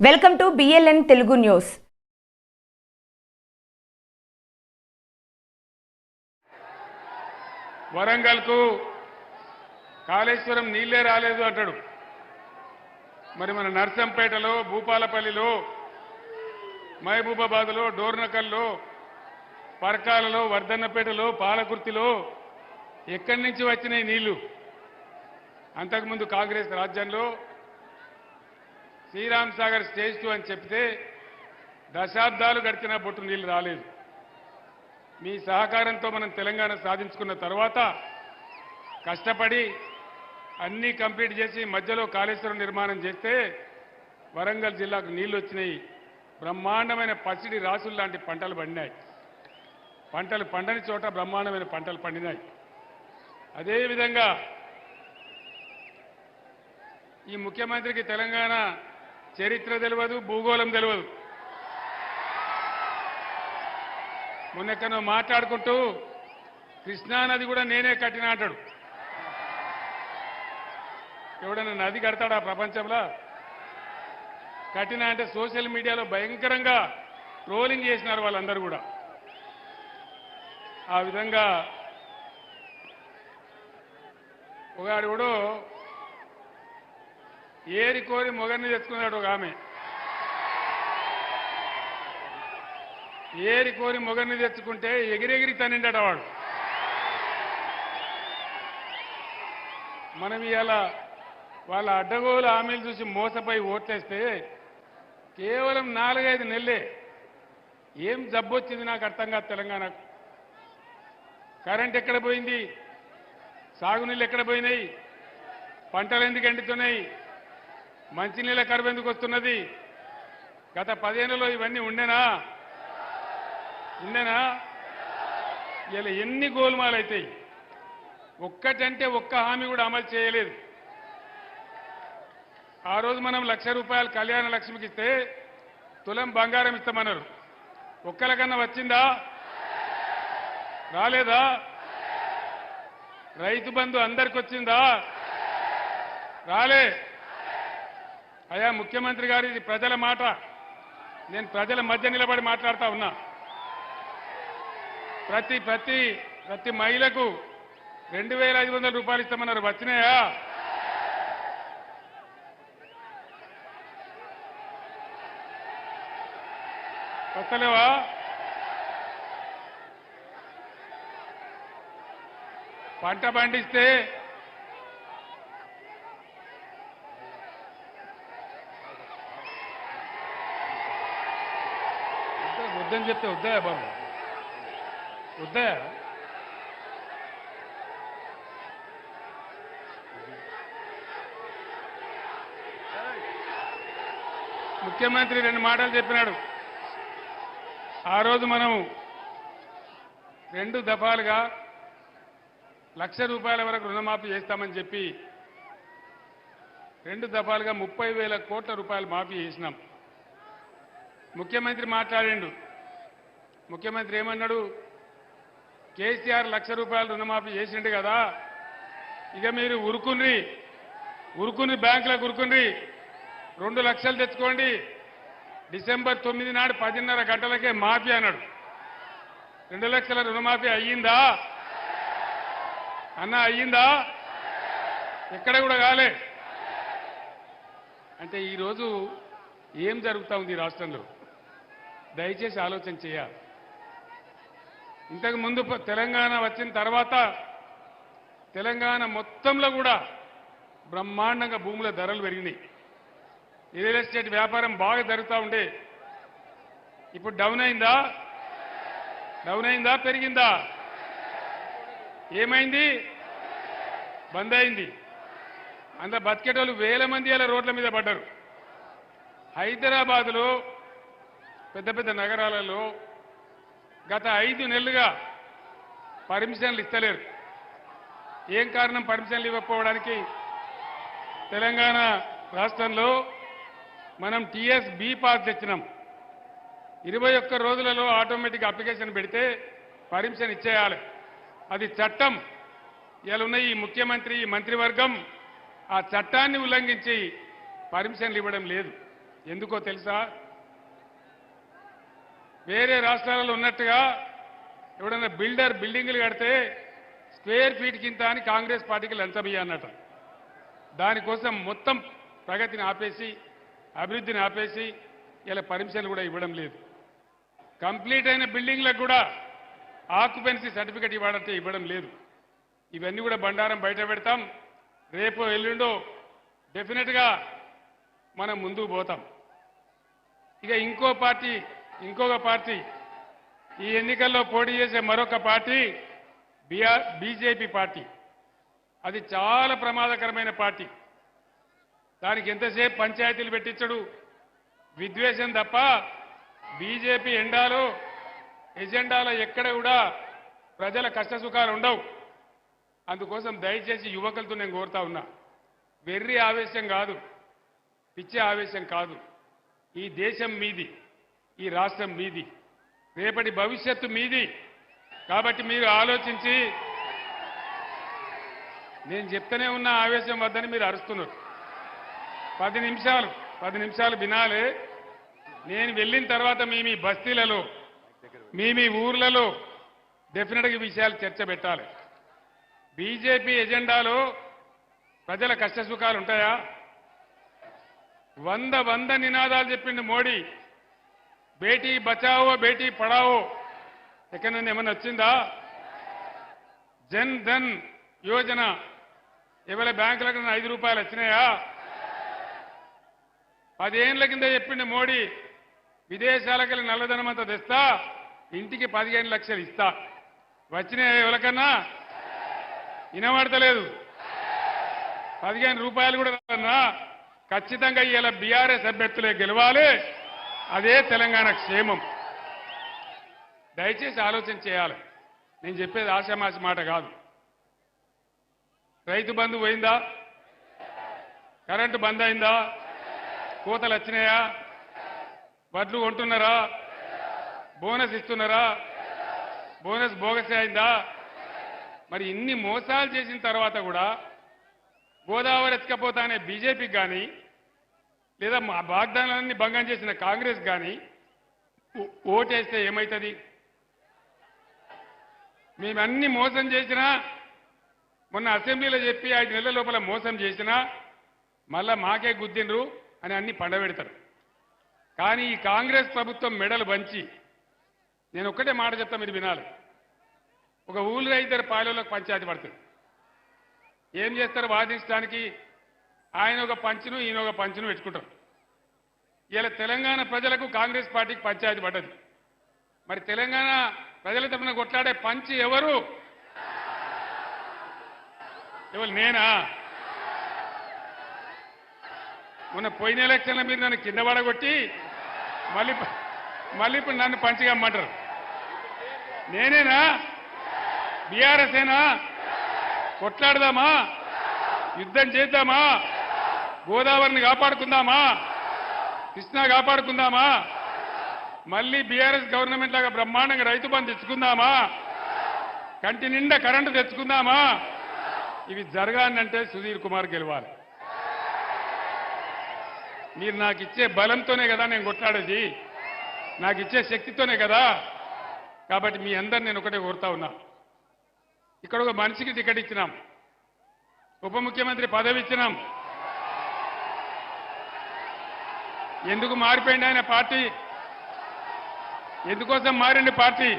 Welcome to BLN Telugu news వరంగల్కు Kaleshwaram నీళ్ళే రాలేదు అంటాడు. మరి మన నర్సంపేటలో భూపాలపల్లిలో మహబూబాబాద్లో డోర్నకల్లో పరకాలలో వర్ధన్నపేటలో పాలకుర్తిలో ఎక్కడి నుంచి వచ్చినాయి నీళ్ళు అంతకుముందు కాంగ్రెస్ రాజ్యంలో శ్రీరామ్ సాగర్ స్టేజ్ టూ అని చెప్తే దశాబ్దాలు గడిచిన బొట్టు నీళ్ళు రాలేదు. మీ సహకారంతో మనం తెలంగాణ సాధించుకున్న తర్వాత కష్టపడి అన్నీ కంప్లీట్ చేసి మధ్యలో కాళేశ్వరం నిర్మాణం చేస్తే వరంగల్ జిల్లాకు నీళ్ళు వచ్చినాయి. బ్రహ్మాండమైన పసిడి రాసులు లాంటి పంటలు పండినాయి. పంటలు పండని చోట బ్రహ్మాండమైన పంటలు పండినాయి. అదేవిధంగా ఈ ముఖ్యమంత్రికి తెలంగాణ చరిత్ర తెలియదు భూగోళం తెలియదు మొన్నెక్కనో మాట్లాడుకుంటూ కృష్ణానది కూడా నేనే కట్టిన అంటాడు. ఎవడన్నా నది కడతాడా ప్రపంచంలో? కట్టిన అంటే సోషల్ మీడియాలో భయంకరంగా ట్రోలింగ్ చేసినారు వాళ్ళందరూ కూడా. ఆ విధంగా ఒకడు కూడా ఏరి కోరి మొగర్ని తెచ్చుకున్నాడు ఒక ఆమె. ఏరి కోరి మొగర్ని తెచ్చుకుంటే ఎగిరెగిరి తనిండట వాడు. మనం ఇలా వాళ్ళ అడ్డగోలు హామీలు చూసి మోసపోయి ఓట్లేస్తే కేవలం నాలుగైదు నెలలే ఏం జబ్బు వచ్చింది నాకు అర్థం కాదు తెలంగాణకు. కరెంట్ ఎక్కడ పోయింది? సాగునీళ్ళు ఎక్కడ పోయినాయి? పంటలు ఎందుకు ఎండుతున్నాయి? మంచినీళ్ళ కరువు ఎందుకు వస్తున్నది? గత పదేళ్ళలో ఇవన్నీ ఉండేనా? ఉండేనా? ఇలా ఎన్ని గోల్మాలు అవుతాయి ఒక్కటంటే ఒక్క హామీ కూడా అమలు చేయలేదు. ఆ రోజు మనం లక్ష రూపాయలు కళ్యాణ లక్ష్మికి ఇస్తే తులం బంగారం ఇస్తామన్నారు. ఒక్కలకన్నా వచ్చిందా? రాలేదా? రైతు బంధు అందరికి వచ్చిందా రాలే. అయ్యా ముఖ్యమంత్రి గారు ఇది ప్రజల మాట. నేను ప్రజల మధ్య నిలబడి మాట్లాడుతూ ఉన్నా. ప్రతి ప్రతి ప్రతి మహిళకు రెండు వేల ఐదు వందల రూపాయలు ఇస్తామన్నారు. వచ్చినాయా? వస్తలేవా? పంట పండిస్తే వద్ద- వద్దని చెప్తే వద్దాయా బాబు? వద్దాయా ముఖ్యమంత్రి రెండు మాటలు చెప్పినాడు. ఆ రోజు మనం రెండు దఫాలుగా లక్ష రూపాయల వరకు రుణమాఫీ చేస్తామని చెప్పి రెండు దఫాలుగా ముప్పై వేల కోట్ల రూపాయలు మాఫీ చేసినాం. ముఖ్యమంత్రి మాట్లాడిండు. ముఖ్యమంత్రి ఏమన్నాడు? కేసీఆర్ లక్ష రూపాయలు రుణమాఫీ చేసిండు కదా. ఇక మీరు ఉరుకుని ఉరుకుని బ్యాంకులకు ఉరుకుని రెండు లక్షలు తెచ్చుకోండి. డిసెంబర్ తొమ్మిది నాడు పదిన్నర గంటలకే మాఫీ అన్నాడు. రెండు లక్షల రుణమాఫీ అయ్యిందా? అన్న అయ్యిందా? ఎక్కడ కూడా కాలే. అంటే ఈరోజు ఏం జరుగుతా ఉంది ఈ రాష్ట్రంలో? దయచేసి ఆలోచన చేయాలి. ఇంతకు ముందు తెలంగాణ వచ్చిన తర్వాత తెలంగాణ మొత్తంలో కూడా బ్రహ్మాండంగా భూముల ధరలు పెరిగినాయి. రియల్ ఎస్టేట్ వ్యాపారం బాగా జరుగుతూ ఉండే. ఇప్పుడు డౌన్ అయిందా? డౌన్ అయిందా? పెరిగిందా? ఏమైంది? బంద్ అయింది. అంత బతికేటోళ్ళు వేల మంది అలా రోడ్ల మీద పడ్డారు. హైదరాబాదులో పెద్ద పెద్ద నగరాలలో గత ఐదు నెలలుగా పర్మిషన్లు ఇస్తలేరు. ఏం కారణం పర్మిషన్లు ఇవ్వకపోవడానికి? తెలంగాణ రాష్ట్రంలో మనం టీఎస్ బి పాస్ తెచ్చినాం. ఇరవై ఒక్క రోజులలో ఆటోమేటిక్ అప్లికేషన్ పెడితే పర్మిషన్ ఇచ్చేయాలి. అది చట్టం. ఇలా ఉన్న ఈ ముఖ్యమంత్రి ఈ మంత్రివర్గం ఆ చట్టాన్ని ఉల్లంఘించి పర్మిషన్లు ఇవ్వడం లేదు. ఎందుకో తెలుసా? వేరే రాష్ట్రాలలో ఉన్నట్టుగా ఎవడన్నా బిల్డర్ బిల్డింగ్లు కడితే స్క్వేర్ ఫీట్ కింద అని కాంగ్రెస్ పార్టీకి లంచం ఇయ్యన్నట దానికోసం మొత్తం ప్రగతిని ఆపేసి అభివృద్ధిని ఆపేసి ఇలా పర్మిషన్లు కూడా ఇవ్వడం లేదు. కంప్లీట్ అయిన బిల్డింగ్లకు కూడా ఆక్యుపెన్సీ సర్టిఫికెట్ ఇవ్వాలంటే ఇవ్వడం లేదు. ఇవన్నీ కూడా బండారం బయట పెడతాం. రేపు ఎల్లుండో డెఫినెట్గా మనం ముందుకు పోతాం. ఇక ఇంకో పార్టీ ఇంకొక పార్టీ. ఈ ఎన్నికల్లో పోటీ చేసే మరొక పార్టీ బీఆర్ బీజేపీ పార్టీ. అది చాలా ప్రమాదకరమైన పార్టీ. దానికి ఎంతసేపు పంచాయతీలు పెట్టించడు? విద్వేషం తప్ప బీజేపీ ఎండాలో ఎజెండాలో ఎక్కడ కూడా ప్రజల కష్టసుఖాలు ఉండవు. అందుకోసం దయచేసి యువకులతో నేను కోరుతా ఉన్నా. వెర్రి ఆవేశం కాదు. పిచ్చే ఆవేశం కాదు. ఈ దేశం మీది. ఈ రాష్ట్రం మీది. రేపటి భవిష్యత్తు మీది. కాబట్టి మీరు ఆలోచించి నేను చెప్తూనే ఉన్న ఆవేశం వద్దని మీరు అరుస్తున్నారు. పది నిమిషాలు పది నిమిషాలు వినాలి. నేను వెళ్ళిన తర్వాత మీ మీ బస్తీలలో మీ మీ ఊర్లలో డెఫినెట్గా విషయాలు చర్చ పెట్టాలి. బీజేపీ ఎజెండాలో ప్రజల కష్టసుఖాలు ఉంటాయా? వంద వంద నినాదాలు చెప్పిండు మోడీ. బేటీ బచావో బేటీ పడావో. ఎక్కడి నుండి ఏమన్నా వచ్చిందా జన్ ధన్ యోజన. ఎవరి బ్యాంకులకు ఐదు రూపాయలు వచ్చినాయా? పదేళ్ళ కింద చెప్పిండు మోడీ విదేశాలకు నల్లధనం అంతా తెస్తా ఇంటికి పదిహేను లక్షలు ఇస్తా. వచ్చినాయా ఎవరికన్నా? వినబడతలేదు. పదిహేను రూపాయలు కూడా ఖచ్చితంగా ఇలా బీఆర్ఎస్ అభ్యర్థులే గెలవాలి. అదే తెలంగాణ క్షేమం. దయచేసి ఆలోచన చేయాలి. నేను చెప్పేది ఆశామాసి మాట కాదు. రైతు బంధు పోయిందా? కరెంటు బంద్ అయిందా? కోతలు వచ్చినాయా? వడ్లు కొంటున్నారా? బోనస్ ఇస్తున్నారా? బోనస్ బోగసే అయిందా? మరి ఇన్ని మోసాలు చేసిన తర్వాత కూడా గోదావరి ఎత్తుకపోతా అనే బీజేపీకి కానీ లేదా మా వాగ్దానాలన్నీ భంగం చేసిన కాంగ్రెస్ కానీ ఓటేస్తే ఏమవుతుంది మేమన్నీ మోసం చేసినా మొన్న అసెంబ్లీలో చెప్పి ఐదు నెలల లోపల మోసం చేసినా మళ్ళా మాకే గుద్దిండ్రు అని అన్ని పండబెడతారు. కానీ ఈ కాంగ్రెస్ ప్రభుత్వం మెడలు వంచి నేను ఒక్కటే మాట చెప్తా మీరు వినాలి. ఒక ఊళ్ళో ఇద్దరు పాలెలకు పంచాయతీ పడుతుంది. ఏం చేస్తారు? వాదించడానికి ఆయన ఒక పంచును ఈయన ఒక పంచును పెట్టుకుంటారు. ఇలా తెలంగాణ ప్రజలకు కాంగ్రెస్ పార్టీకి పంచాయతీ పడ్డది. మరి తెలంగాణ ప్రజల తరఫున కొట్లాడే పంచి ఎవరు? ఎవరు నేనా? మొన్న పోయిన ఎలక్షన్ల మీరు నన్ను కింద పడగొట్టి మళ్ళీ మళ్ళీ ఇప్పుడు నన్ను పంచిగమ్మంటారు నేనేనా? బీఆర్ఎస్ ఏనా కొట్లాడదామా? యుద్ధం చేద్దామా? గోదావరిని కాపాడుకుందామా? కృష్ణా కాపాడుకుందామా? మళ్ళీ బీఆర్ఎస్ గవర్నమెంట్ లాగా బ్రహ్మాండంగా రైతు బంధు తెచ్చుకుందామా? కంటి నిండా కరెంటు తెచ్చుకుందామా? ఇవి జరగాలంటే సుధీర్ కుమార్ గెలవాలి. మీరు నాకు ఇచ్చే బలంతోనే కదా నేను కొట్లాడేది. నాకు ఇచ్చే శక్తితోనే కదా. కాబట్టి మీ అందరు నేను ఒకటే కోరుతా ఉన్నా. ఇక్కడ ఒక మనిషికి టికెట్ ఇచ్చినాం. ఉప ముఖ్యమంత్రి పదవి ఇచ్చినాం. ఎందుకు మారిపోయింది ఆయన పార్టీ? ఎందుకోసం మారింది పార్టీ?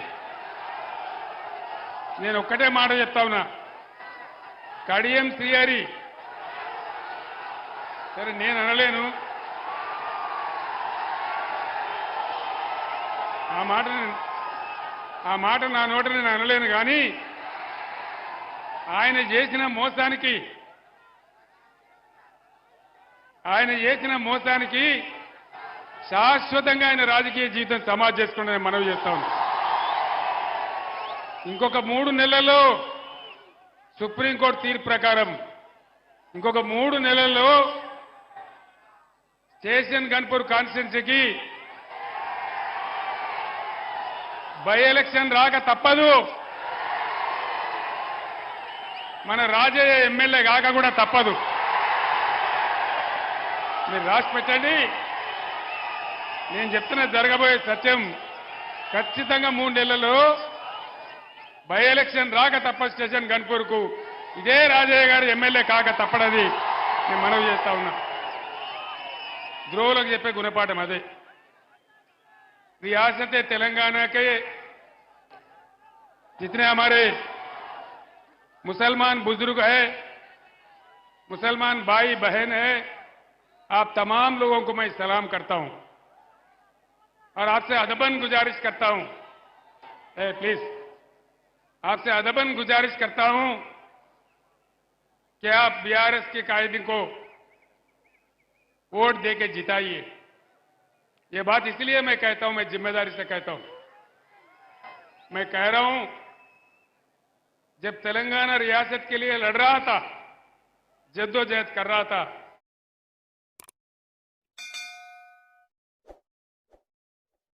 నేను ఒక్కటే మాట చెప్తా ఉన్నా. కడియం శ్రీహరి. సరే నేను అనలేను. ఆ మాట ఆ మాట నా నోట నేను అనలేను కానీ ఆయన చేసిన మోసానికి ఆయన చేసిన మోసానికి శాశ్వతంగా ఆయన రాజకీయ జీవితం సమాజ్ చేసుకుంటే మనవి చేస్తా ఇంకొక మూడు నెలల్లో సుప్రీంకోర్టు తీర్పు ప్రకారం ఇంకొక మూడు నెలల్లో స్టేషన్ గన్పూర్ కాన్స్టిట్యున్సీకి బై ఎలక్షన్ రాక తప్పదు. మన రాజయ్య ఎమ్మెల్యే కాక కూడా తప్పదు. మీరు రాసి పెట్టండి. నేను చెప్తున్న జరగబోయే సత్యం ఖచ్చితంగా మూడు నెలల్లో బై ఎలక్షన్ రాక తప్ప స్టేషన్ గన్పూర్కు ఇదే రాజయ్య గారు ఎమ్మెల్యే కాక తప్పడది నేను మనవి చేస్తా ఉన్నా ద్రోవులకు చెప్పే గుణపాఠం అదే रियासत तेलंगाना के जितने हमारे मुसलमान बुजुर्ग है मुसलमान भाई बहन है आप तमाम लोगों को मैं सलाम करता हूं और आपसे अदबन गुजारिश करता हूँ। प्लीज़ आपसे अदबन गुजारिश करता हूँ कि आप बीआरएस के कायदे को वोट देके जिताइए। ये बात इसलिए मैं कहता हूँ, मैं ज़िम्मेदारी से कहता हूँ। मैं कह रहा हूँ, जब तेलंगाना रियासत के लिए लड़ रहा था, जद्दोजहद कर रहा था